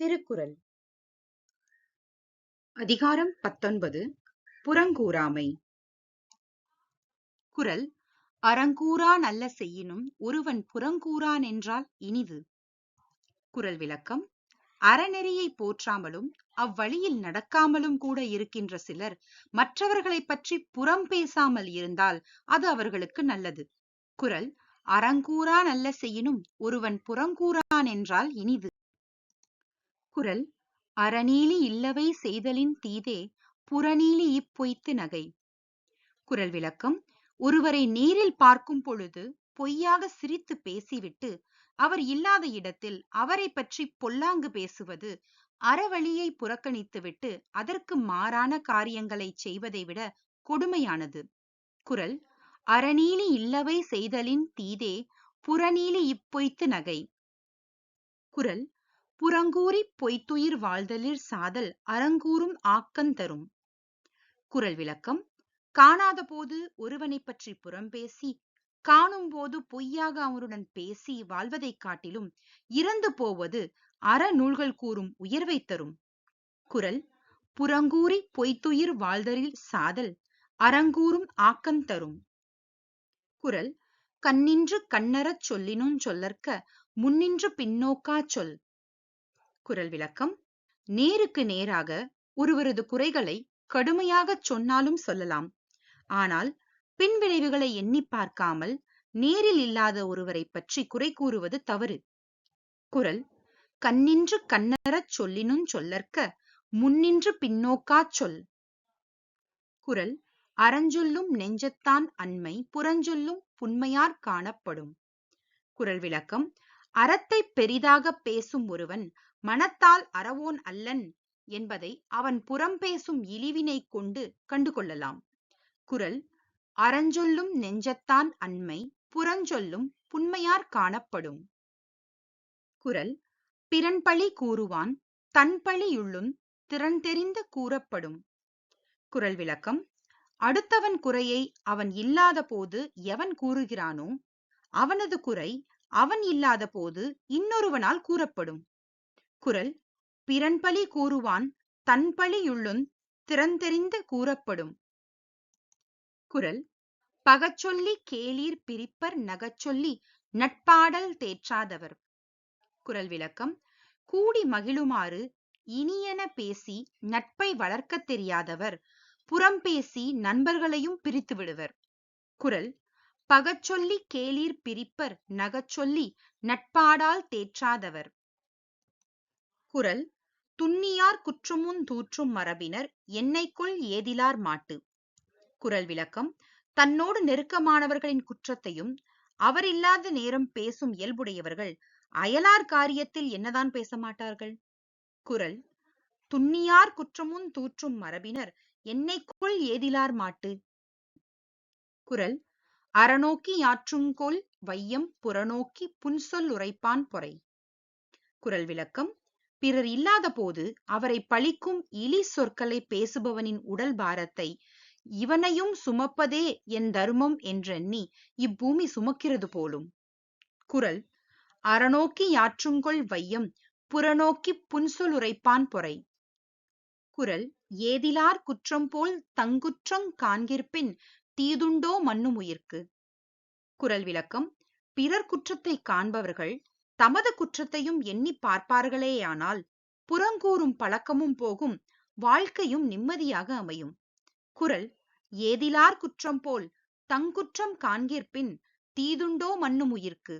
திருக்குறள். அதிகாரம் பத்தொன்பது. புறங்கூறாமை. குரல் அறங்கூறா நல்ல செய்யினும் ஒருவன் புறங்கூறான் என்றால் இனிது. குரல் விளக்கம் அறநெறியை போற்றாமலும் அவ்வழியில் நடக்காமலும் கூட இருக்கின்ற சிலர் மற்றவர்களைப் பற்றி புறம் பேசாமல் இருந்தால் அது அவர்களுக்கு நல்லது. குரல் அறங்கூறா நல்ல செய்யினும் ஒருவன் புறங்கூறான் என்றால் இனிது. குறள் அறநீலி இல்லவை செய்தலின் தீதே புறநீலி இப்பொய்த்து நகை குறள் விளக்கம் ஒருவரை நேரில் பார்க்கும் பொழுது பொய்யாக சிரித்து பேசிவிட்டு அவர் இல்லாத இடத்தில் அவரை பற்றி பொல்லாங்கு பேசுவது அறவழியை புறக்கணித்துவிட்டு அதற்கு மாறான காரியங்களை செய்வதை விட கொடுமையானது குறள் அறநீலி இல்லவை செய்தலின் தீதே புறநீலி இப்பொய்த்து நகை குறள் புறங்கூறி பொய்த்துயிர் வாழ்தலிற் சாதல் அறங்கூறும் ஆக்கந்தரும் குறள் விளக்கம் காணாத போது ஒருவனைப் பற்றி புறம்பேசி காணும் போது பொய்யாக அவனுடன் பேசி வாழ்வதைக் காட்டிலும் இறந்து போவது அறநூல்கள் கூறும் உயர்வை தரும். குறள் புறங்கூறி பொய்த்துயிர் வாழ்தலில் சாதல் அறங்கூறும் ஆக்கந்தரும் குறள் கண்ணின்று கண்ணறச் சொல்லினும் சொல்லற்க முன்னின்று பின்னோக்கா சொல் குரல் விளக்கம் நேருக்கு நேராக ஒருவரது குறைகளை கடுமையாகச் சொன்னாலும் சொல்லலாம். ஆனால் பின்விளைவுகளை எண்ணி பார்க்காமல் நேரில் இல்லாத ஒருவரை பற்றி குறை கூறுவது தவறு குரல் கண்ணின்று கண்ணறச் சொல்லினும் சொல்லற்க முன்னின்று பின்னோக்காச் சொல் குரல் அறஞ்சொல்லும் நெஞ்சத்தான் அண்மை புறஞ்சொல்லும் புண்மையார் காணப்படும் குரல் விளக்கம் அறத்தை பெரிதாக பேசும் ஒருவன் மனத்தால் அறவோன் அல்லன் என்பதை அவன் புறம் பேசும் இழிவினை கொண்டு கண்டுகொள்ளலாம். குரல் அறஞ்சொல்லும் நெஞ்சத்தான் அண்மை புறஞ்சொல்லும் புண்மையார் காணப்படும் குரல் பிறன்பழி கூறுவான் தன்பழியுள்ளும் திறன் தெரிந்து கூறப்படும் குரல் விளக்கம் அடுத்தவன் குறையை அவன் இல்லாத போது எவன் கூறுகிறானோ அவனது குறை அவன் இல்லாத போது இன்னொருவனால் கூறப்படும். குரல் பிறன்பழி கூறுவான் தன்பழியுள்ளுந் திறந்தெறிந்து கூறப்படும் குரல் பகச்சொல்லி கேளீர் பிரிப்பர் நகச்சொல்லி நட்பாடல் தேற்றாதவர் குரல் விளக்கம் கூடி மகிழுமாறு இனியன பேசி நட்பை வளர்க்கத் தெரியாதவர் புறம் பேசி நண்பர்களையும் பிரித்து விடுவர் குரல் பகச்சொல்லி கேளீர் பிரிப்பர் நகச்சொல்லி நட்பாடால் தேற்றாதவர் குறள் துன்னியார் குற்றமுன் தூற்றும் மரபினர் என்னைக்குள் ஏதிலார் மாட்டு குரல் விளக்கம் தன்னோடு நெருக்கமானவர்களின் குற்றத்தையும் அவர் இல்லாத நேரம் பேசும் இயல்புடையவர்கள் அயலார் காரியத்தில் என்னதான் பேச மாட்டார்கள்? குரல் துன்னியார் குற்றமுன் தூற்றும் மரபினர் என்னைக்குள் ஏதிலார் மாட்டு குரல் அறநோக்கி யாற்றுங்கோல் வையம் புறநோக்கி புன்சொல் உரைப்பான் பொறை குரல் விளக்கம் பிறர் இல்லாத போது அவரை பழிக்கும் இலி சொற்களை பேசுபவனின் உடல் பாரத்தை இவனையும் சுமப்பதே என் தர்மம் என்றெண்ணி இப்பூமி சுமக்கிறது போலும். குரல் அறநோக்கி யாற்றுங்கொள் வையம் புறநோக்கி புன்சொலுரைப்பான் பொறை. குரல் ஏதிலார் குற்றம் போல் தங்குற்றங் காண்கிற்பின் தீதுண்டோ மண்ணுமுயிர்க்கு குரல் விளக்கம் பிறர் குற்றத்தை காண்பவர்கள் தமது குற்றத்தையும் எண்ணி பார்ப்பார்களேயானால் புறங்கூறும் பழக்கமும் போகும் வாழ்க்கையும் நிம்மதியாக அமையும். குரல் ஏதிலார் குற்றம் போல் தங்குற்றம் காண்கிற்பின் தீதுண்டோ மண்ணும் உயிர்க்கு.